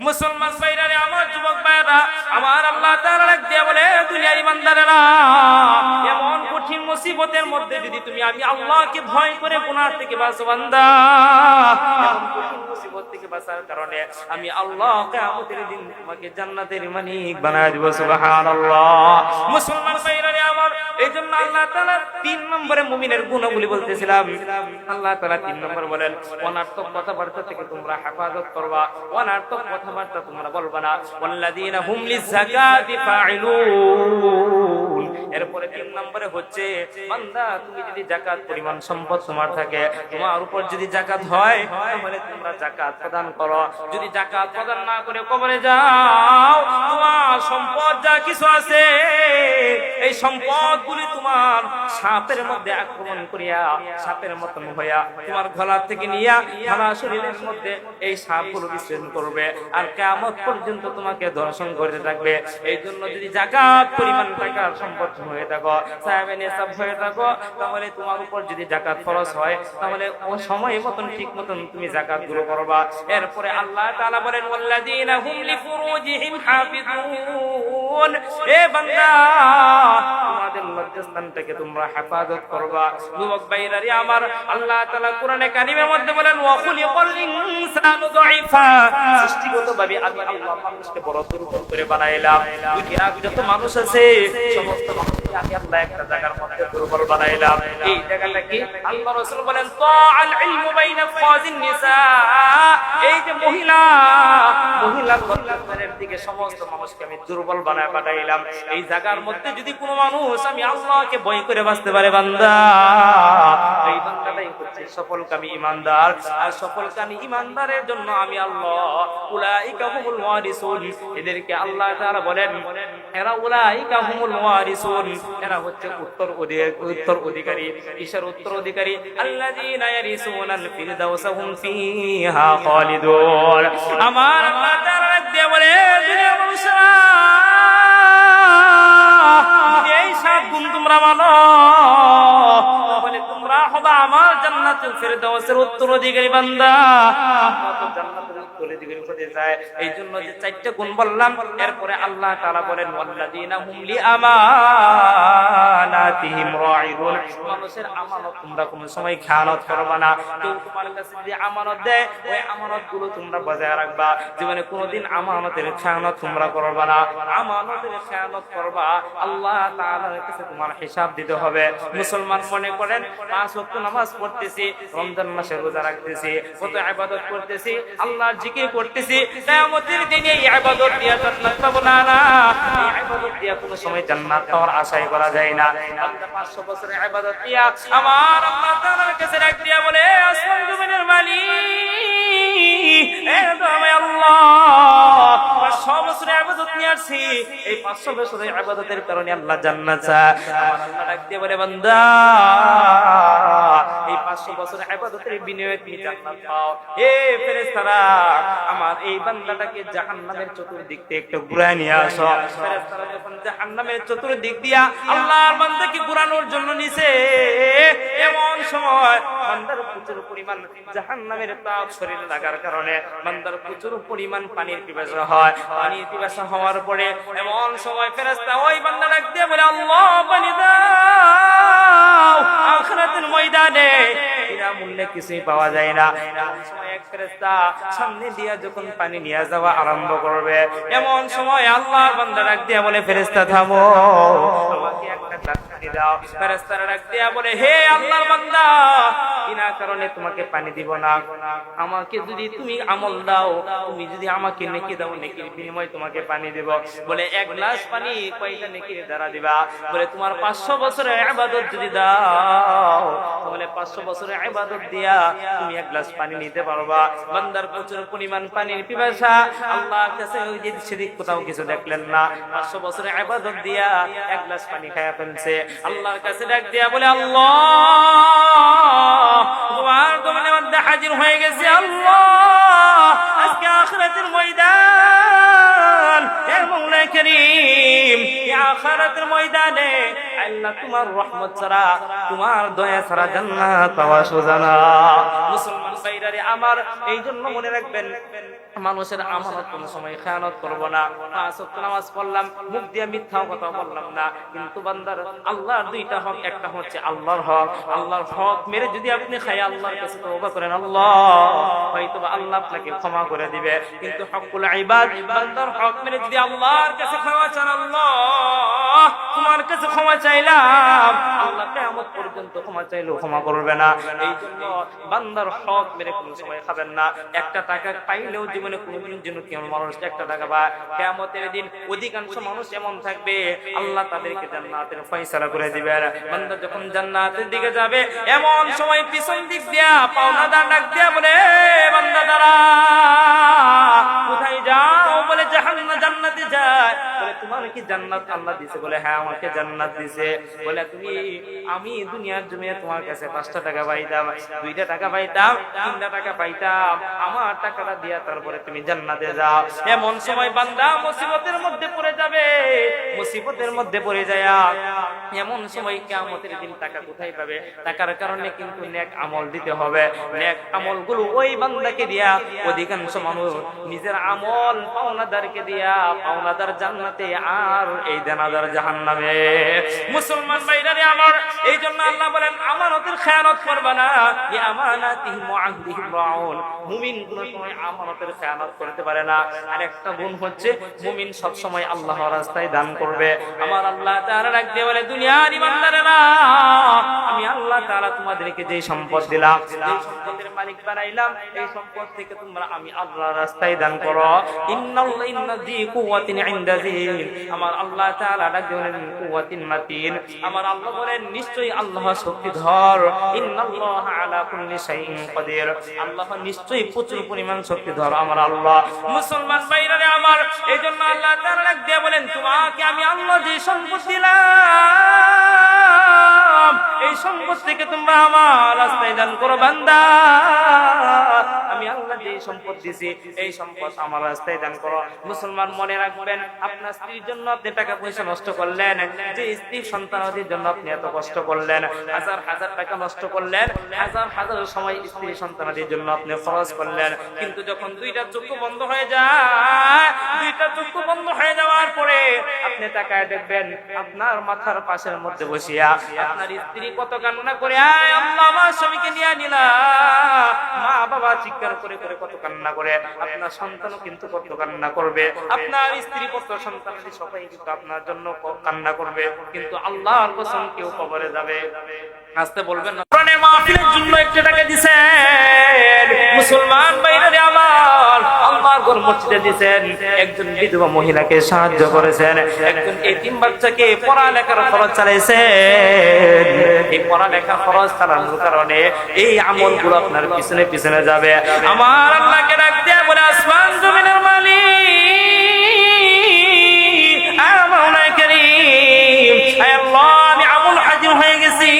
মুসলমান ভাইরা আমার যুবক ভাইরা আমার আল্লাহ ডাক দিয়ে বলে দুনিয়ার ইমানদারেরা মুসিবতের মধ্যে যদি তুমি আমি আল্লাহকে ভয় করে গুনাহ থেকে বাঁচো, বান্দা। মুসিবত থেকে বাঁচার কারণে আমি আল্লাহ কিয়ামতের দিন তোমাকে জান্নাতের মালিক বানায় দিব, সুবহানাল্লাহ। মুসলমান ভাইরা আমার এই জন্য আল্লাহ তাআলা তিন নম্বরে মুমিনের গুণগুলি বলতেছিলাম। আল্লাহ তাআলা তিন নম্বর বলেন, অনার্থক কথাবার্তা থেকে তোমরা হেফাজত করবা, অনার্থক কথাবার্তা তোমরা বলবা না। ওয়াল্লাযীনা হুম লিযাকাতি ফাইলুন এরপরে তিন নম্বরে হচ্ছে বান্দা, তুমি যদি জাকাত, পরিমাণ সম্পদ তোমার থাকে, তোমার উপর যদি জাকাত হয়, তাহলে তোমরা জাকাত প্রদান করো। যদি জাকাত প্রদান না করে কবরে যাও, তোমার সম্পদ যা কিছু আছে, এই সম্পদগুলি তোমার সাপের মধ্যে আক্রমণ করিয়া, সাপের মতন হইয়া, তোমার গলার থেকে নিয়া সারা শরীরের মধ্যে এই সাপগুলো বিসর্জন করবে। আর কেমন পর্যন্ত তোমাকে দর্শন করতে থাকবে এই জন্য যদি জাকাত, পরিমাণ টাকার সম্পদ হয়ে থাকো সাহেবেন এসব হয়ে থাকো, তাহলে তোমার উপর যদি জাকাত খরচ হয়, তাহলে ও সময় মতন, ঠিক মতন তুমি জাকাতগুলো করবা। এরপরে আল্লাহ তাআলা বলেন, ওয়াল্লাযীনা হুম লিফুরুজিহিম হাফিজুন এ বান্দা, তোমাদের লজ্জাস্থানটাকে তোমরা হেফাজত করবা। যুবক ভাইরারি আমার আল্লাহ তাআলা কোরআনে কারিমের মধ্যে বলেন ওয়া খুলিকাল ইনসানু দাঈফা সৃষ্টিগতভাবে আমি আল্লাহ মানুষকে বড় দুর্বল করে বানাইলাম। দুনিয়া যত মানুষ আছে, সমস্ত মানুষকে আমি আল্লাহ এই আল্লাহ এই এই জায়গার মধ্যে যদি কোনো মানুষ আমি আল্লাহকে করে বাঁচতে পারে, বান্দা। এই হচ্ছে সফলকামী ইমানদার। আর সফলকামী ইমানদারের জন্য আমি আল্লাহ এদেরকে আল্লাহ বলেন, এরা ওয়ারিসুন। এরা হচ্ছে উত্তর উত্তর অধিকারী, ঈশ্বর উত্তর অধিকারী। আমার আল্লাহ বলে মানুষরা, এই সাত গুণ তোমরা মানো। তাহলে তোমরা হবা আমার জান্নাতুল ফেরদাউসের উত্তরাধিকারী বান্দা। জান্নাতের উত্তরাধিকারী হতে যে গুণ বললাম, এরপরে আল্লাহ তাআলা বলেন, ওয়াল্লাযীনা হুম লিআমানাতিহিম রাঈদুন মানুষের আমানত তোমরা কোনো সময় করবে না। কেউ তোমার কাছে যদি আমানত দেয়, ওই আমানতগুলো তোমরা বজায় রাখবা। জীবনে কোনোদিন আমানতের খেয়ানত তোমরা করবে না। আমানতের খেয়ানত করবা, আল্লাহ তাআলার কাছে তোমার হিসাব দিতে হবে। মুসলমান মনে করেন, পাঁচ ওয়াক্ত নামাজ পড়তেছি রমজান মাসে রোজা রাখতেছি, কত ইবাদত করতেছি, আল্লাহর জিকির করতেছি, কিয়ামতের দিনে এই দিয়া জান্নাত না না। দিয়া কোনো সময় জান্নাত পাওয়ার আশাই করা যায় না। বান্দা 500 বছরের দিয়া আমার আল্লাহ তাআলার কাছে ডাক দিয়া বলে, আসমান জমিনের মালিক আল্লাহ 500 বছরের ইবাদত নিয়ে আসছি। এই 500 বছরের ইবাদতের কারণে আল্লাহ জান্নাত আমার আল্লাহ ডাক বলে, বান্দা, এই 500 বছরের ইবাদতের বিনিময়ে তুমি জান্নাত পাও। এ ফেরেশতারা, আমার এই বান্দাটাকে জাহান্নামের চতুর্দিক চতুর্দিক দিয়া আল্লাহর বান্দাকে ঘুরানোর জন্য নিছে, এমন সময় বান্দার প্রচুর পরিমাণ জাহান্নামের তাপ শরীরে লাগার কারণে বান্দার প্রচুর পরিমাণ পানির পিপাসা হয়। পিপাসা হওয়ার পরে এমন সময় ফেরেস্তা ওই বান্দা ডাক দিয়ে বলে, আল্লাহ, পানি দাও। আখিরাতের ময়দানে বিনামূল্যে কিছুই পাওয়া যায় না। এক ফেরেশতা সামনে দিয়া যখন পানি নিয়ে যাওয়া আরম্ভ করবে, এমন সময় আল্লাহর বান্দা ডাক দিয়া বলে, ফেরেশতা, থামো। একটা পানি দাও। ফেরেশতারা ডাক দিয়া বলে, হে বান্দা, বিনা কারণে তোমাকে পানি দিব না। আমাকে যদি তুমি আমল দাও, তুমি যদি আমাকে নেকি দাও, নেকির বিনিময়ে তোমাকে পানি দেব। বলে, এক গ্লাস পানি কয়টা নেকির দ্বারা দিবা? বলে, তোমার পাঁচশো বছরের ইবাদত যদি দাও, তাহলে পাঁচশো বছরের ইবাদত দিয়া তুমি এক গ্লাস পানি নিতে পারবা। বান্দার প্রচুর পরিমাণ পানির পিপাসা। আল্লাহর কাছে ওই যে সেদিক কোথাও কিছু দেখলেন না। পাঁচশো বছরের ইবাদত দিয়া এক গ্লাস পানি খায়া ফেলছে। আল্লাহর কাছে ডাক দিয়া বলে, আল্লাহ, তোমার দমনের মধ্যে হাজির হয়ে গেছে, আল্লাহ। আজকে আখিরাতের ময়দান হে মৌলা করিম। আখিরাতের ময়দানে আল্লাহ তোমার রহমত ছাড়া, তোমার দয়া ছাড়া জান্নাত পাওয়া সোজা না। মুসলমান ভাইরারে, আমার এই মনে রাখবেন, মানুষের আমানত কোন সময় খেয়ানত করব না। পাঁচ ওয়াক্ত নামাজ পড়লাম, মুখ দিয়ে মিথ্যা কথা বললাম না। কিন্তু বান্দার, আল্লাহর দুইটা হক, একটা হচ্ছে আল্লাহর হক। আল্লাহর হক মেরে যদি আপনি খাই, আল্লাহর কাছে তওবা করেন, আল্লাহ। হয়তো আল্লাহ আপনাকে ক্ষমা করে দিবে। কিন্তু হকুল ইবাদ, বান্দার হক মেরে যদি আল্লাহর কাছে ক্ষমা চান, আল্লাহ। তোমার কাছে ক্ষমা চাইলাম। আল্লাহ কিয়ামত পর্যন্ত ক্ষমা চাইলেও ক্ষমা করবে না। এই জন্য বান্দার হক মেরে কোনো সময় খাবেন না। একটা টাকা পাইলেও জীবনে কোনোদিনের জন্য কেমন মানুষ একটা টাকা বা কেমতের দিন অধিকাংশ মানুষ এমন থাকবে, আল্লাহ তাদেরকে জান্নাতের ফয়সালা করে দিবেন। বান্দা যখন জান্নাতের দিকে যাবে, এমন সময় পিছন দিক দিয়া পাওনাদার ডাক দিয়া বলে বান্দা দাঁড়া। কোথায় যাও? বলে জান্নাতে যায়। বলে, তোমার কি জান্নাত আল্লাহ বলে হ্যাঁ আমাকে জান্নাত বলে, তুমি, আমি দুনিয়ার জমিয়ে তোমার কাছে পাঁচটা টাকা পাইতাম, দুইটা টাকা পাইতাম, তিনটা টাকা পাইতাম। আমার টাকাটা দিয়া তারপরে তুমি জান্নাতে যাও। এমন সময় বান্দা মুসিবতের মধ্যে পড়ে যাবে। মুসিবতের মধ্যে পড়ে যায়। এমন সময় কিয়ামতের দিন টাকা কোথায় পাবে? টাকার কারণে কিন্তু নেক আমল দিতে হবে। নেক আমলগুলো ওই বান্দাকে দিয়া অধিকাংশ মানুষ নিজের আমল পাওনাদারকে দিয়া, পাওনাদার জান্নাতে আর এই দেনাদার জাহান্নামে। মুসলমান ভাইরারে আমার এই জন্য আল্লাহ বলেন, আমানতের খেয়ানত করবে না। ওয়া রাউন। মুমিন কোন সময় আমানতের খেয়ানত করতে পারে না। আর একটা গুণ হচ্ছে, মুমিন সব সময় আল্লাহর রাস্তায় দান করবে। আমার আল্লাহ তাআলা রাখতে বলে, দুনিয়ার ইমানদারেরা, আমি আল্লাহ তাআলা তোমাদেরকে যে সম্পদ দিলাম এই সম্পদের মালিক বানাইলাম, এই সম্পদ থেকে তোমরা আমি আল্লাহর রাস্তায় দান করো যি আমার আল্লাহ তাআলা ডাকতে বলেন কুওয়াতিন মাতিন। আমার আল্লাহ বলেন, নিশ্চয়ই আল্লাহ শক্তিধর। ইন্নাল্লাহ আলা কুল্লি শাইইন নিশ্চয়ই প্রচুর পরিমাণ শক্তিধর আমার আল্লাহ। মুসলমান ভাইরারে আমার, এইজন্য আল্লাহ তাআলা ডাক দিয়ে বলেন, তোমাকে আমি আল্লাহ যে সম্পদ এই সম্পদ থেকে তোমরা আমার রাস্তায় দান করো বান্দা। আমি আল্লাহ যে সম্পদ দিছি, এই সম্পদ আমার রাস্তায় দান করো। মুসলমান মনে রাখবেন, আপনার স্ত্রীর জন্য আপনি টাকা পয়সা নষ্ট করলেন, যে স্ত্রী সন্তানাদির জন্য আপনি এত কষ্ট করলেন, হাজার হাজার টাকা নষ্ট করলেন, হাজার হাজার সময় স্ত্রী সন্তানাদির জন্য আপনি খরচ করলেন। কিন্তু যখন দুইটা চক্ষু বন্ধ হয়ে যায়, দুইটা চক্ষু বন্ধ হয়ে যাওয়ার পরে আপনি তাকায় দেখবেন, আপনার মাথার পাশের মধ্যে বসিয়া আপনার স্ত্রী কত কান্না করে আয় আল্লাহ, আমার স্বামীকে নিয়ে নিলা। মা বাবা চিৎকার করে করে কত কান্না করে। আপনার সন্তানও কিন্তু কত কান্না করবে। আপনার স্ত্রী কত সন্তান সবাই কিন্তু আপনার জন্য কান্না করবে। কিন্তু আল্লাহর কেউ কবরে যাবে। আসতে বলবেন না। জন্য একটা টাকা দিছেন। মুসলমান বাইরে আমার। ঘর মসজিদে দিছেন একজন বিধবা মহিলাকে সাহায্য করেছেন। একজন এতিম বাচ্চাকে পড়ালেখার খরচ চালাইছেন। এই পড়ালেখা খরচ চালানোর কারণে এই আমলগুলো আপনার পিছনে পিছনে যাবে। আমার আল্লাহকে ডাক দিয়া বলে, আসমান জমিনের মালিক, আয় মাওলানা আল্লাহ, আমি আমল হাজির হয়ে গেছি।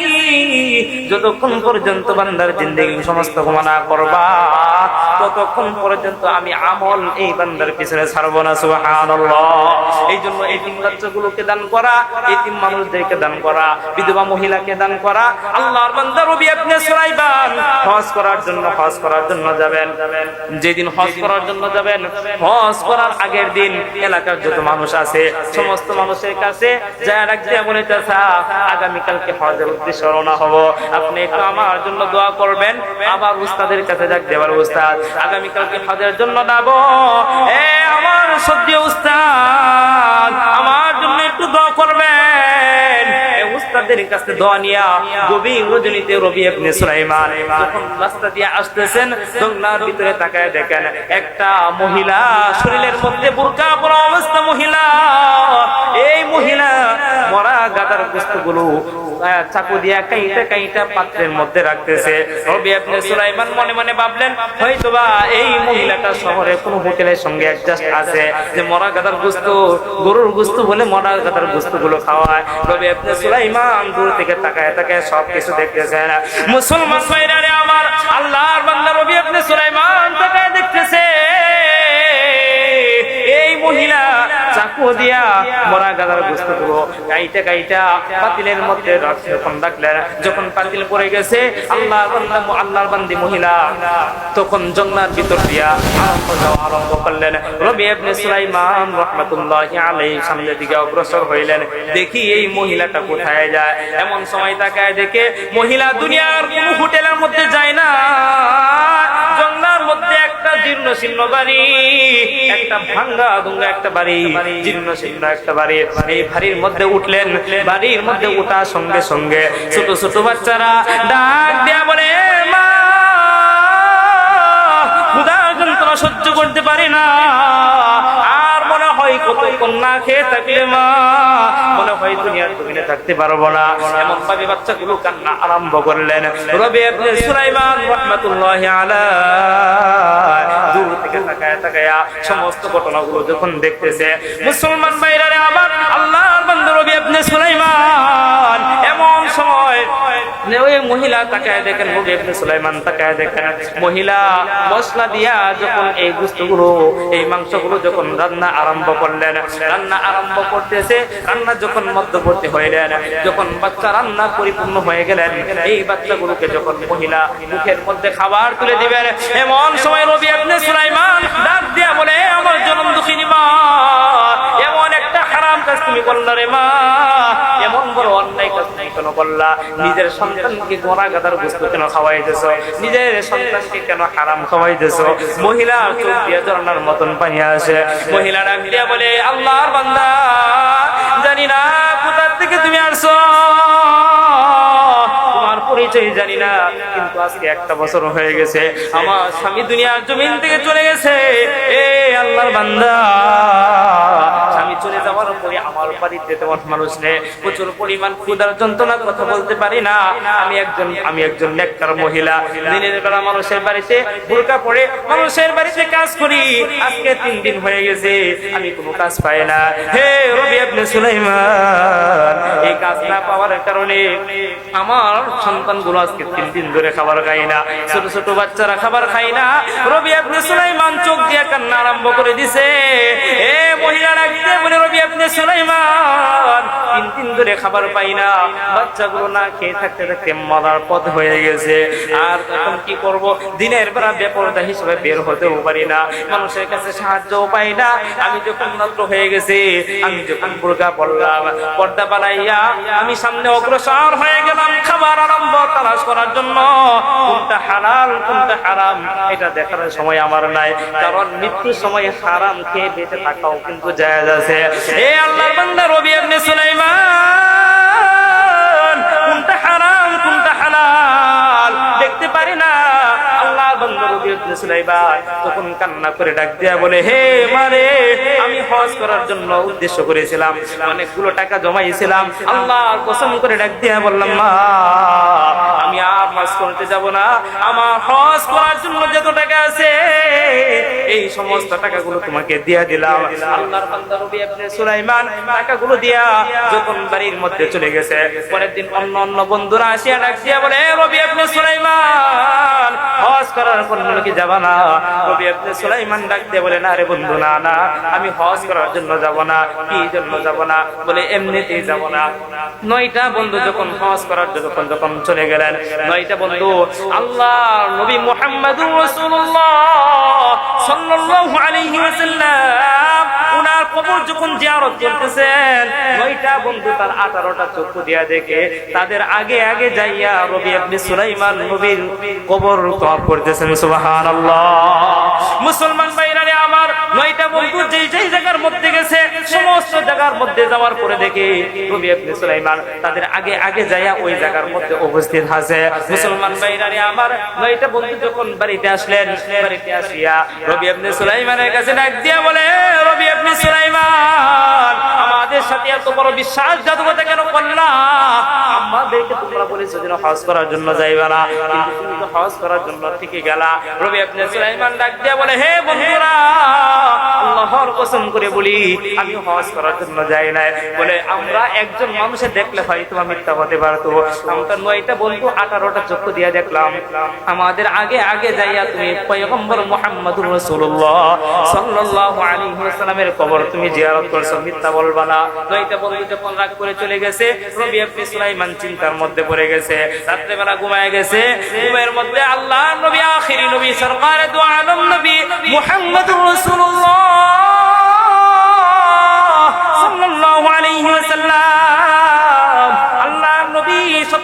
যতক্ষণ পর্যন্ত বান্দার জিন্দগি সমস্ত ঘুমানা করবা ততক্ষণ পর্যন্ত আমি আমল এই বান্দার পিছনে ছাড়বো না এই জন্য এই বাচ্চাগুলোকে দান করা এই তিন মানুষদেরকে দান করা, বিধবা মহিলাকে দান করা, আল্লাহর রবি আপনি হজ করার জন্য, হজ করার জন্য যাবেন। যেদিন হজ করার জন্য যাবেন, হজ করার আগের দিন এলাকার যত মানুষ আছে, সমস্ত মানুষের কাছে আগামীকালকে হজের রওনা হব। আপনি একটু আমার জন্য দোয়া করবেন, আবার উস্তাদের কাছে যাক দেবার উস্তাদ। আগামীকালকে হজের জন্য দাব এ আমার সদ্য উস্তাদ আমার জন্য একটু দোয়া করবেন। কাছে দোয়া নিয়া রবি আপনি সুলাইমান রাস্তা দিয়ে আসতেছেন ভিতরে তাকায় দেখেন একটা মহিলা, শরীরের মধ্যে বুরকা পরা অবস্থা মহিলা। এই মহিলা মরা গাদার বস্তুগুলো চাকু দিয়া কাইটা কাইটা পাত্রের মধ্যে রাখতেছে। রবি আপনি সুলাইমান মনে মনে ভাবলেন, হয়তোবা এই মহিলাটা শহরে কোনো হোটেলের সঙ্গে অ্যাডজাস্ট আছে, যে মরা গাদার গুস্তু গরুর গুস্তু বলে মরা গাদার গুস্তু গুলো খাওয়ায়। রবি আপনি সুলাইমান দূর থেকে তাকায় তাকায় সব কিছু না মুসলমান ভাইরা রে আমার, আল্লাহর বান্দা রবি আপনি সুলাইমান তাকায় দেখতেছে। এই মহিলা গাইটা গাইটা পাতিলের মধ্যে যখন পাতিল গেছে, আল্লাহ আল্লাহর মহিলা। তখন জঙ্গলার ভিতর দিয়া আরম্ভ করলেন। দিকে অগ্রসর হইলেন। দেখি এই মহিলাটা কোথায় যায়। এমন সময় তাকায় দেখে মহিলা দুনিয়ার হোটেলের মধ্যে যায় না। একটা জীর্ণ শীর্ণ বাড়ি, একটা ভাঙ্গা দুঙ্গা একটা বাড়ি, জীর্ণ শীর্ণ একটা বাড়ি। এই বাড়ির মধ্যে উঠলেন, বাড়ির মধ্যে উঠার সঙ্গে সঙ্গে ছোট ছোট বাচ্চারা ডাক দেয়া বলে, মা ক্ষুধার যন্ত্রণা সহ্য করতে পারে না। মুসলমান ভাইরারে আবার আল্লাহর বান্দা রবি সুলাইমান। এমন সময় ওই মহিলা তাকায় দেখেন, রবি আপনি সুলাইমান তাকায় দেখেন। মহিলা মশলা দিয়া যখন এই গুস্তগুলো এই মাংসগুলো যখন রান্না আরম্ভ করলেন রান্না আরম্ভ করতেছে, রান্না যখন মধ্যবর্তী হইলেন, যখন বাচ্চা রান্না পরিপূর্ণ হয়ে গেলেন, এই বাচ্চাগুলোকে যখন মহিলা মুখের মধ্যে খাবার তুলে দিবেন, এমন সময় রবি আপনি সুলাইমান ডাক দিয়া বলে আমার জনম দুঃখিনী মা তুমি করলা রে মা, এমন বড় অন্যায় কাজ তুমি কেন করলা? নিজের সন্তানকে গোড়া গাদার বস্তু কেন খাওয়াইতেছ? নিজের সন্তানকে কেন হারাম খাওয়াইতেছ? মহিলা চোখ দিয়ে ঝর্ণার মতন পানি আসে। মহিলা ডাক দিয়া বলে, আল্লাহর বান্দা, জানি না কোথার থেকে তুমি আসছো। জানি না, কিন্তু আজকে একটা বছর হয়ে গেছে। আমার স্বামী দুনিয়ার জমিন থেকে চলে গেছে। এ আল্লাহর বান্দা যাওয়ার পরে আমার বাড়িতে তেমন মানুষ নেই প্রচুর পরিমাণ ক্ষুদার যন্ত্রণার কথা বলতে পারি না। আমি একজন আমি একজন নেককার মহিলা। দিনের বেলা মানুষের বাড়িতে বোরকা পড়ে মানুষের বাড়িতে কাজ করি। আজকে তিন দিন হয়ে গেছে, আমি কোনো কাজ পাই না। হে রবি আপনি সুলাইমান, এই কাজ না পাওয়ার কারণে আমার সন্তানগুলো আজকে তিন দিন ধরে খাবার খাই না। ছোট ছোট বাচ্চারা খাবার খাই না। রবি আপনি সুলাইমান চোখ দিয়ে কান্না আরম্ভ করে দিছে। এ মহিলা ডাকতে বলে রবি আপনি সুলাইমান। তিন দিন ধরে খাবার পাই না। বাচ্চাগুলো না খেয়ে থাকতে থাকতে মরার পথ হয়ে গেছে। আর এখন কি করব? দিনের বেলা বেপরদা হিসেবে বের হতেও পারি না। মানুষের কাছে সাহায্যও পাই না। আমি যখন নষ্ট হয়ে গেছি, আমি যখন বোরকা পড়লাম, পর্দা বানাইয়া আমি সামনে অগ্রসর হয়ে গেলাম খাবার আরম্ভ তালাশ করার জন্য। কোনটা হালাল, কোনটা হারাম, এটা দেখার সময় আমার নাই। কারণ মৃত্যুর সময় হারাম খেয়ে বেঁচে থাকাও কিন্তু জায়গা আছে। এ আল্লাহর বান্দা রবি আপনি সুলাইমান কোনটা হারাম কোনটা হালাল দেখতে পারি না। আল্লাহর বান্দা তখন কান্না করে ডাক দিয়া বলে, হে মারে আমি হজ করার জন্য উদ্দেশ্য করেছিলাম। অনেকগুলো টাকা জমাইছিলাম। আল্লাহর কসম করে ডাক দিয়া বললাম, মা, আমি আর হজ করতে যাব না। আমার হজ করার জন্য যত টাকা আছে, এই সমস্ত টাকাগুলো তোমাকে দিয়া দিলাম। আল্লাহর বান্দা রবি আপনি সুলাইমান। টাকাগুলো দিয়া যখন বাড়ির মধ্যে চলে গেছে, পরের দিন অন্য অন্য বন্ধুরা আসিয়া ডাক দিয়া বলে রবি আপনি সুলাইমান হজ করার পর কি, যাবা না। রবি আপনি সুলাইমান ডাক দিয়ে বলে, না রে বন্ধু, না না, আমি হজ করার জন্য যাব না, কি জন্য যাব না? বলে, এমনিতেই যাব না। নয়টা বন্ধু যখন হজ করার জন্য যখন যখন চলে গেলেন, নয়টা বন্ধু আল্লাহ নবী মুহাম্মদুর রাসূলুল্লাহ সাল্লাল্লাহু আলাইহি ওয়াসাল্লাম উনার কবর যখন জিয়ারত করতেছেন, নয়টা বন্ধু তার 18টা চক্ষু দিয়া দেখে তাদের আগে আগে যাইয়া রবি আপনি সুলাইমান নবীর কবর তওয়াফ করতেছেন, সুবহানাল্লাহ। মুসলমান ভাইরারে আমার, নয়টা বন্ধু যেই যেই জায়গার মধ্যে গেছে, সমস্ত জায়গার মধ্যে যাওয়ার পরে দেখে রবি আপনি সুলাইমান তাদের আগে আগে যাইয়া ওই জায়গার মধ্যে উপস্থিত আছে। মুসলমান ভাইরারে আমার, নয়টা বন্ধু যখন বাড়িতে আসলেন, বাড়িতে আসিয়া রবি আপনি সুলাইমানের কাছে ডাক দিয়া বলে, রবি আপনি সুলাইমান আমাদের সাথে এত বড় বিশ্বাসঘাতকতা কেন আমাদেরকে তোমরা বলেছ যেন হজ করার জন্য না। হজ করার জন্য গেলা। রবি আপনি সুলাইমান ডাক বলে, হে বন্ধুরা, আল্লাহর কসম করে বলি, আমি হজ করার জন্য যাই না বলে, আমরা একজন মানুষে দেখলে হয়তো মিথ্যা হতে পারতো। আমরা নয়টা বন্ধু, আঠারোটা চক্ষু দিয়ে দেখলাম। আমাদের আগে আগে যাইয়া তুমি পয়গম্বর মোহাম্মদুর রাসূলুল্লাহ, সাল্লাল্লাহু আলাইহি ওয়াসাল্লামের কবর তুমি জিয়ারত করছ। মিথ্যা বলবা না। নয়টা বন্ধু গেছে। রবি ইবনে সুলাইমান চিন্তার মধ্যে পড়ে গেছে। রাত্রে বেলা ঘুমায় গেছে। ঘুমের মধ্যে আল্লাহ, নবী, আখিরি নবী, সরকারে দু আল্লাহর নবী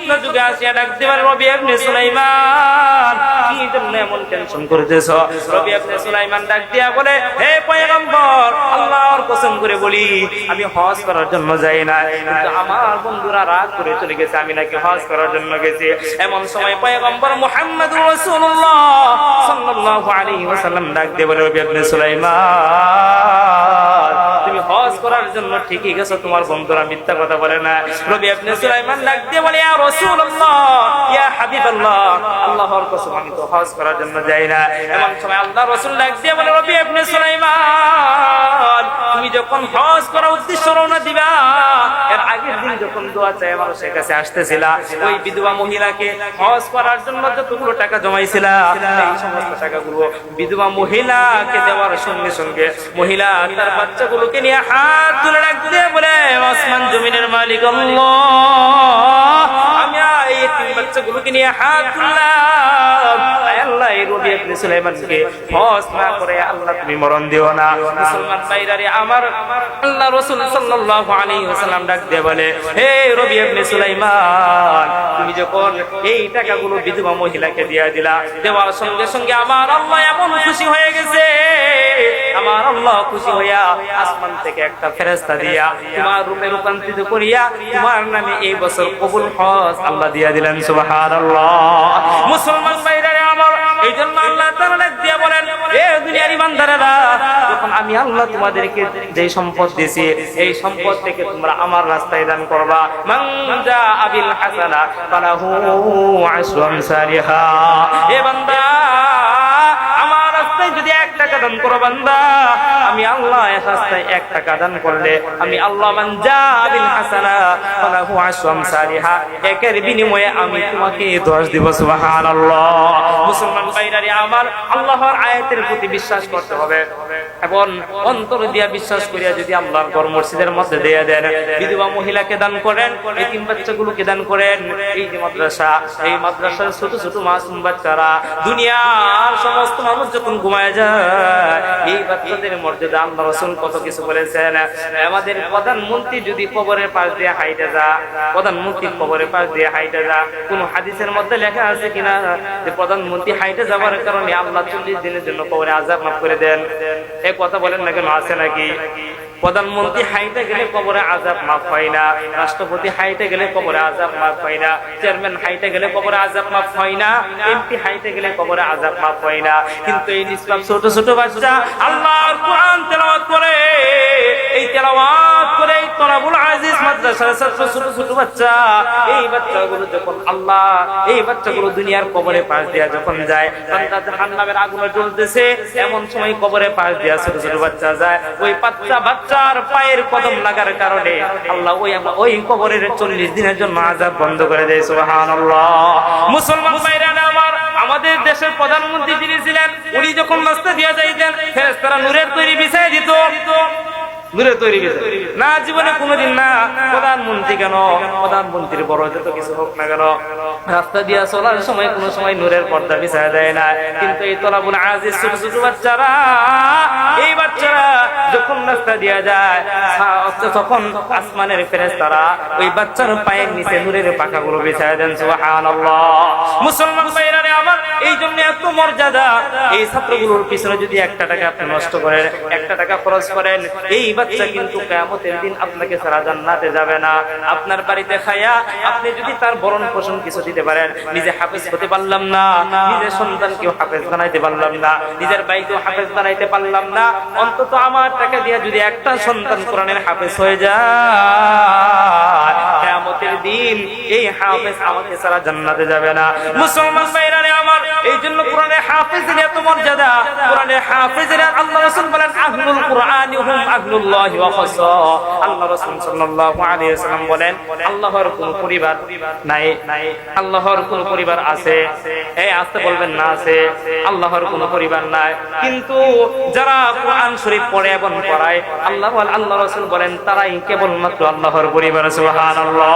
স্বপ্ন যুগে আসিয়া ডাক দেবার, রবি ইবনে সুলাইমান। কি এমন টেনশন করতেছ? রবি ইবনে সুলাইমান ডাক দিয়া বলে, হে পয়গম্বর, আল্লাহর কসম করে বলি, আমি হজ করার জন্য যাই না কিন্তু আমার বন্ধুরা রাগ করে চলে গেছে, আমি নাকি হজ করার জন্য গেছি। এমন সময় পয়গম্বর মুহাম্মদুর রাসূলুল্লাহ সাল্লাল্লাহু আলাইহি ওয়াসাল্লাম ডাক দিয়ে বলে, রবি ইবনে সুলাইমান তুমি হজ করার জন্য ঠিকই গেছো, তোমার বন্ধুরা মিথ্যা কথা বলে না। রবি ইবনে সুলাইমান ডাক দিয়ে বলে, ইয়া রাসূলুল্লাহ, ইয়া হাবিবাল্লাহ। আল্লাহর কসম, আমি তো হজ করার জন্য যাই না। এমন সময় আল্লাহ রাসূল ডাক দিয়ে বলে, রবি ইবনে সুলাইমান, তুমি যখন হজ করার উদ্দেশ্য রওনা দিবা, এর আগের দিন যখন দোয়া চাই মানুষের কাছে আসতেছিলা। ওই বিধবা মহিলাকে হজ করার জন্য যতগুলো টাকা জমাইছিলা, এই সমস্ত টাকাগুলো বিধবা মহিলাকে দেওয়ার সঙ্গে সঙ্গে মহিলা, তার বাচ্চাগুলোকে নিয়ে হাত তুলে রাখতে বলে আসমান জমিনের মালিক আল্লাহ। বাচ্চাগুলোকে নিয়ে হাত তুললাম। আল্লাহ, এই রবি আপনি সুলাইমানকে হজ না করে আল্লাহ, তুমি মরণ দিও না। মুসলমান ভাইরারে আমার আল্লাহ রাসূল সাল্লাল্লাহু আলাইহি ওয়াসাল্লাম ডাক দিয়ে বলে, হে রবি আপনি সুলাইমান, তুমি যখন এই টাকাগুলো বিধবা মহিলাকে দিয়া দিলা, দেওয়ার সঙ্গে সঙ্গে আমার আল্লাহ এমন খুশি হয়ে গেছে। আমার আল্লাহ খুশি হইয়া আসমান থেকে একটা ফেরেশতা দিয়া তোমার রূপে রূপান্তরিত করিয়া তোমার নামে এই বছর কবুল হজ আল্লাহ দিয়া দিলেন সুবহানাল্লাহ। মুসলমান ভাইরারে আমার এই জন্য আল্লাহ তাআলা ডাক বলেন এ দুনিয়ার ইমানদারেরা যখন আমি আল্লাহ তোমাদেরকে যে সম্পদ দিয়েছি এই সম্পদ থেকে তোমরা আমার রাস্তায় দান করবা। মান জা আবিল হাসানা ফালাহু এ বান্দা রাস্তায় যদি এক টাকা দান করো বান্দা, আমি আল্লাহ এক টাকা দান করলে আমি আল্লাহ মান হাসানা, ফালাহু আশরু আমসালিহা একের বিনিময়ে আমি তোমাকে দশ দিব, সুবহানাল্লাহ। মুসলমান ভাইরারে, আমার আল্লাহর আয়াতের প্রতি বিশ্বাস করতে হবে। এবং অন্তর দিয়া বিশ্বাস করিয়া যদি আল্লাহর ঘর মধ্যে দিয়ে দেন, বিধবা মহিলাকে দান করেন, এতিম বাচ্চাগুলোকে দান করেন, এই মাদ্রাসা, এই মাদ্রাসার ছোট ছোট মাসুম বাচ্চারা, দুনিয়ার সমস্ত মানুষ যখন ঘুমায় যায়। এই বাচ্চাদের মর্যাদা আল্লাহ রসুল কত কিছু বলেছেন? আমাদের প্রধানমন্ত্রী যদি কবরের পাশ দিয়ে হাইটে যা প্রধানমন্ত্রী কবরের পাশ দিয়ে হাইটে যা কোন হাদিসের মধ্যে লেখা আছে কিনা যে প্রধানমন্ত্রী হাইটে যাওয়ার কারণে আল্লাহ চল্লিশ দিনের জন্য কবরে আজাদ মাফ করে দেন? এ কথা বলেন না কেন? আছে নাকি? প্রধানমন্ত্রী হাইটে গেলে কবরে আজাব মাফ হয় না, রাষ্ট্রপতি হাইটে গেলে কবরে আজাব মাফ হয় না, চেয়ারম্যান হাইটে গেলে কবরে আজাব মাফ হয় না, এমপি হাইটে গেলে কবরে আজাব মাফ হয় না। কিন্তু এই নিষ্পাপ ছোট ছোট বাচ্চা তেলাওয়াত করে। এই তেলাওয়াত করে এই আজিজ মাদ্রাসার ছাত্র, ছোট ছোট বাচ্চা, এই বাচ্চাগুলো যখন আল্লাহ, এই বাচ্চাগুলো দুনিয়ার কবরে পাশ দিয়া যখন যায় জাহান্নামের জ্বলতেছে, এমন সময় কবরে পাশ দিয়া ছোট ছোট বাচ্চা যায়। ওই বাচ্চা, বাচ্চার পায়ের কদম লাগার কারণে আল্লাহ ওই ওই কবরের চল্লিশ দিনের জন্য আজাব বন্ধ করে দেয়, সুবহানাল্লাহ। মুসলমান ভাইরা আমার, আমাদের দেশের প্রধানমন্ত্রী যিনি ছিলেন, উনি যখন রাস্তা দিয়া যাইতেন, ফেরেশতারা নূরের তৈরি বিছাই দিত। নূরে তৈরি গেছে না, জীবনে কোনোদিন না। প্রধানমন্ত্রী কেন? প্রধানমন্ত্রীর বড় যত কিছু হোক না কেন? রাস্তা দিয়া চলার সময় কোনো সময় নূরের পর্দা বিছায় দেয় না। কিন্তু এই তলাবুল আজিজ ছোট ছোট বাচ্চারা, এই বাচ্চারা যখন রাস্তা দিয়া যায় তখন আসমানের ফেরেশতারা ওই বাচ্চার পায়ের নিচে নূরের পাখাগুলো বিছায় দেন, সুবহানাল্লাহ। মুসলমান ভাইরা আমার এই জন্য এত মর্যাদা। এই ছাত্রগুলোর পিছনে যদি একটা টাকা আপনি নষ্ট করেন, একটা টাকা খরচ করেন, এই বাচ্চা কিন্তু কেয়ামতের দিন আপনাকে সারা জান্নাতে যাবে না। আপনার বাড়িতে খায়া আপনি যদি তার বরণ পোষণ কিছু দিতে পারেন, নিজে হাফেজ হতে পারলাম না, নিজের সন্তানকেও হাফেজ বানাইতে পারলাম না, নিজের বাইকেও হাফেজ বানাইতে পারলাম না, অন্তত আমার টাকা দিয়ে যদি একটা সন্তান কোরআনের হাফেজ হয়ে যায় কেয়ামতের দিন এই হাফেজ আমাকে সারা জান্নাতে যাবে না। মুসলমান ভাইরা রে আমার, এই জন্য কোরআনে হাফিজের এত মর্যাদা, কোরআনে হাফিজের আল্লাহ রাসূল বলেন, আহলুল কোরআন হুম আহলুল্লাহ ওয়া খাসা। আল্লাহ রাসূল সাল্লাল্লাহু আলাইহি ওয়াসাল্লাম বলেন, আল্লাহর কোন পরিবার নাই, আল্লাহর কোন পরিবার আছে। এই আসতে বলবেন না, আছে। আল্লাহর কোন পরিবার নাই। কিন্তু যারা কোরআন শরীফ পড়ে এবং পড়ায়, আল্লাহ আল্লাহ রাসূল বলেন, তারাই কেবলমাত্র আল্লাহর পরিবার, সুবহানাল্লাহ।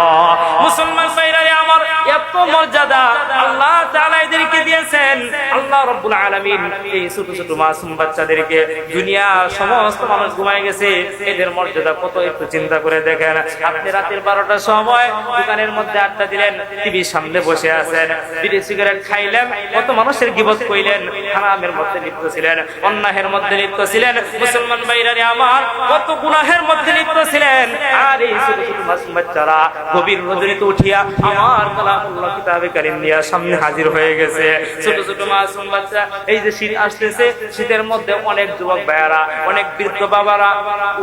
মুসলমান ভাইরা আমার, এত মর্যাদা। আল্লাহ তাআলা এদেরকে দিয়েছেন। আল্লাহ রাব্বুল আলামিন এই ছোট ছোট মাসুম বাচ্চাদেরকে দুনিয়া সমস্ত মানুষ ঘুমায় গেছে। এদের মর্যাদা কত একটু চিন্তা করে দেখেন। আপনি রাতের বারোটার সময় দোকানের মধ্যে আড্ডা দিলেন, টিভির সামনে বসে আছেন, বিড়ি, সিগারেট খাইলেন, কত মানুষের গিবত কইলেন, হারামের মধ্যে লিপ্ত ছিলেন, অন্যায়ের মধ্যে লিপ্ত ছিলেন। মুসলমান ভাইরারে আমার, কত গুনাহের মধ্যে লিপ্ত ছিলেন। আর এই ছোট ছোট মাসুম বাচ্চারা গভীর রজনীতে উঠিয়া আমার কালামুল্লাহ কিতাবে কারিম নিয়ে সামনে হাজির হয়ে গেছে। ছোট ছোট মাসুম বাচ্চা, এই যে শীত আসতেছে, শীতের মধ্যে অনেক যুবক ভাইয়ারা, অনেক বৃদ্ধ বাবারা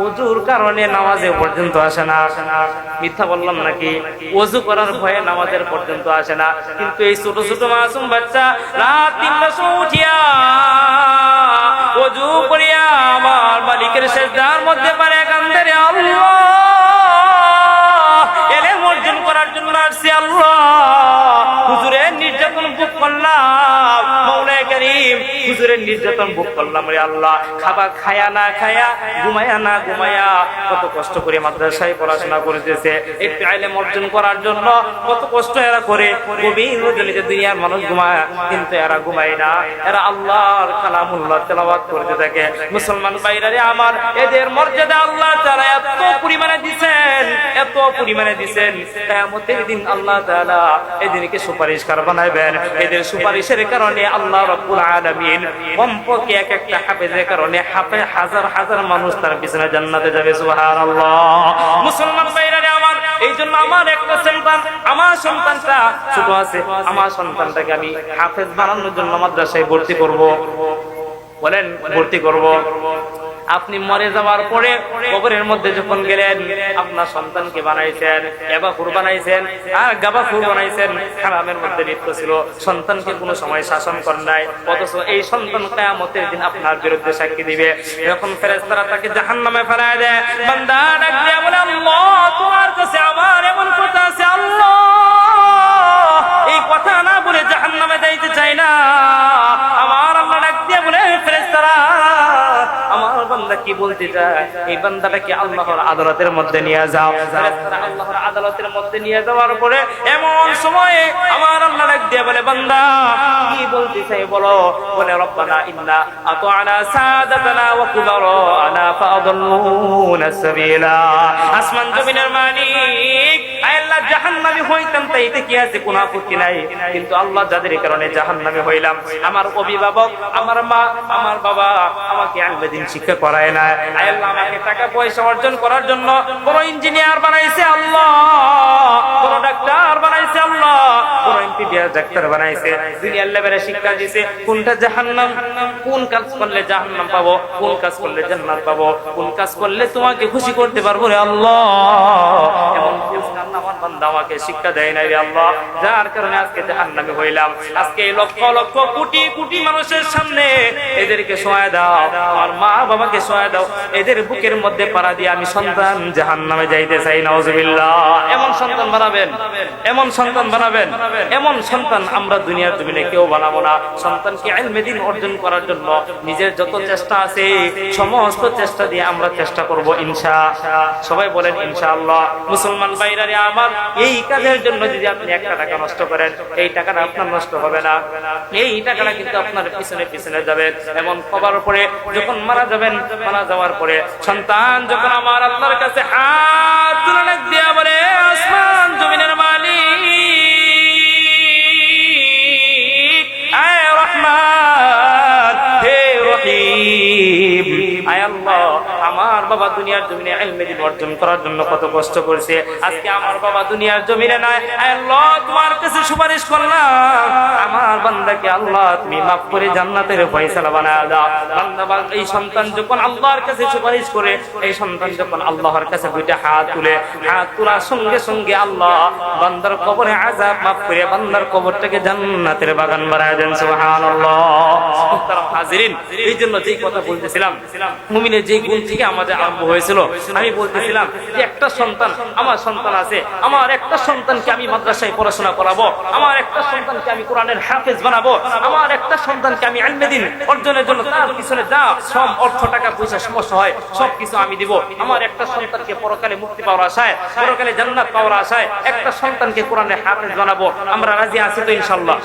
উজুর কারণে নামাজে পর্যন্ত আসে না। মিথ্যা বললাম নাকি? ওযু করার ভয়ে নামাজের পর্যন্ত আসে না। কিন্তু এই ছোট ছোট মাসুম বাচ্চা রাত তিনটা সময় উঠিয়া ওযু করিয়া আমার মালিকের সেজদার মধ্যে পারে কান্দে আল্লাহ! আসছি আল্লাহ। হুজুরের নির্যাতন ভোগ করলাম। হুজুরের নির্যাতন ভোগ করলাম রে আল্লাহ। খাবার খায়া না খায়া, ঘুমায়া না ঘুমায়া, কত কষ্ট করে মাদ্রাসায় পড়াশোনা করতেছে একটু আইলেম অর্জন করার জন্য কত কষ্ট এরা করে। দুনিয়ার মানুষ ঘুমায়, কিন্তু এরা ঘুমায় না। এরা আল্লাহর কালামুল্লাহ তেলাওয়াত করতে থাকে। মুসলমান বাইরে আমার, এদের মর্যাদা আল্লাহ তারা এত পরিমাণে দিছেন, এত পরিমাণে দিছেন। কিয়ামতের দিন আল্লাহ তাআলা এদেরকে সুপারিশকার বানাবেন এদের সুপারিশের কারণে আল্লাহ রাব্বুল আলামিন কমপক্ষে এক একটা হাফেজের কারণে হাফে হাজার হাজার মানুষ তার পিছনে জান্নাতে যাবে, সুবহানাল্লাহ। মুসলমান ভাইরা আমার, এই জন্য আমার একটা সন্তান, আমার সন্তানটা ছোট আছে, আমার সন্তানটাকে আমি হাফেজ বানানোর জন্য মাদ্রাসায় ভর্তি করব। বলেন, ভর্তি করব। আপনি মরে যাওয়ার পরে কবরের মধ্যে যখন গেলেন, আপনার সন্তানকে বানাইছেন এবাফুর বানাইছেন, আর গাবাফুর বানাইছেন হারামের মধ্যে লিপ্ত ছিল। সন্তানকে কোনো সময় শাসন করেন নাই, অথচ এই সন্তান কেয়ামতের দিন আপনার বিরুদ্ধে সাক্ষী দিবে। যখন ফেরেশতারা তাকে জাহান্নামে ফেলায় দেয়, বান্দা বলে তোমার কাছে আমার এমন কথা আছে, আল্লাহ! এই কথা না বলে জাহান্নামে যাইতে চাই না। কি বলতে চায়? এই বান্দাটাকে আল্লাহর আদালতের মধ্যে নিয়ে যাও? আল্লাহর আদালতের মধ্যে নিয়ে যাওয়ার পরে এমন সময়ে আমার আল্লাহ ডাক দিয়ে বলে, বান্দা, কি বলতে চাই বলো? বলে, রব্বানা ইন্না আতানা সাদাতানা ওয়া কুবারানা ফাআদাল্লুনা সাবিলা। আসমান জমিনের মালিক আল্লাহ শিক্ষা দিয়েছে কোনটা জাহান্নাম? কোন কাজ করলে জাহান্নাম পাবো? কোন কাজ করলে জান্নাত পাবো? কোন কাজ করলে তোমাকে খুশি করতে পারব রে আল্লাহ? এমন আমার বান্দা আমাকে শিক্ষা দেয় নাই আল্লাহ। যার কারণে আজকে জাহান্নামে হইলাম। আজকে লক্ষ লক্ষ কোটি কোটি মানুষের সামনে এদেরকে সহায় দাও। আমার মা বাবাকে সহায় দাও। এদের বুকের মধ্যে পাড়া দিয়ে আমি সন্তান জাহান্নামে যাইতে চাই, নাউজুবিল্লাহ। এমন সন্তান বানাবেন, এমন সন্তান বানাবেন, এমন সন্তান আমরা দুনিয়ার জমিনে কেউ বানাবো না। সন্তানকে দিন অর্জন করার জন্য নিজের যত চেষ্টা আছে, সমস্ত চেষ্টা দিয়ে আমরা চেষ্টা করব ইনশা। সবাই বলেন ইনশাআল্লাহ। মুসলমান বাইরারে আমার, এই কাজের জন্য যদি আপনি একটা টাকা নষ্ট করেন, এই টাকাটা আপনার নষ্ট হবে না। এই টাকাটা কিন্তু আপনার পিছনে পিছনে যাবে। এমন কবার পরে যখন মারা যাবেন, মারা যাওয়ার পরে সন্তান যখন আমার আল্লাহর কাছে হাত তুলে দিয়া বলে, আসমান জমিনের মালিক বাবা দুনিয়ার জমিনে ইলমে দিন অর্জন করার জন্য কত কষ্ট করেছে। আজকে আমার বাবা দুনিয়ার জমিনে নাই। আল্লাহ তোমার কাছে সুপারিশ করলাম। আমার বান্দাকে আল্লাহ তুমি মাফ করে জান্নাতের ফয়সালা বানায় দাও। বান্দা এই সন্তান যখন আল্লাহর কাছে সুপারিশ করে, এই সন্তান যখন আল্লাহর কাছে দুইটা হাত তুলে, হাত তোলার সঙ্গে সঙ্গে আল্লাহ বান্দার কবরে আযাব মাফ করে বান্দার কবরটাকে জান্নাতের বাগান বানায় দেন, সুবহানাল্লাহ। হাজিরিন, এই জন্য যেই কথা বলতেছিলাম, মুমিনের যেই গুণ থেকে আমাদের আরম্ভ হয়েছিল। আমি বলতেছিলাম যে একটা সন্তান, আমার সন্তান আছে, আমার একটা সন্তানকে আমি মাদ্রাসায় পড়াশোনা করাবো, আমার একটা সন্তানকে আমি কোরআনের হাফেজ বানাবো, আমার একটা সন্তানকে আমি আলমে দিন অর্জনের জন্য তার পিছনে যা সব অর্থ, টাকা, পয়সা, সমস্যা হয় সব কিছু আমি দিব। আমার একটা সন্তানকে পরকালে মুক্তি পাওয়ার আশায়, পরকালে জান্নাত পাওয়ার আশায় একটা সন্তানকে কোরআনের হাফেজ বানাবো। আমরা রাজি আছি তো ইনশাল্লাহ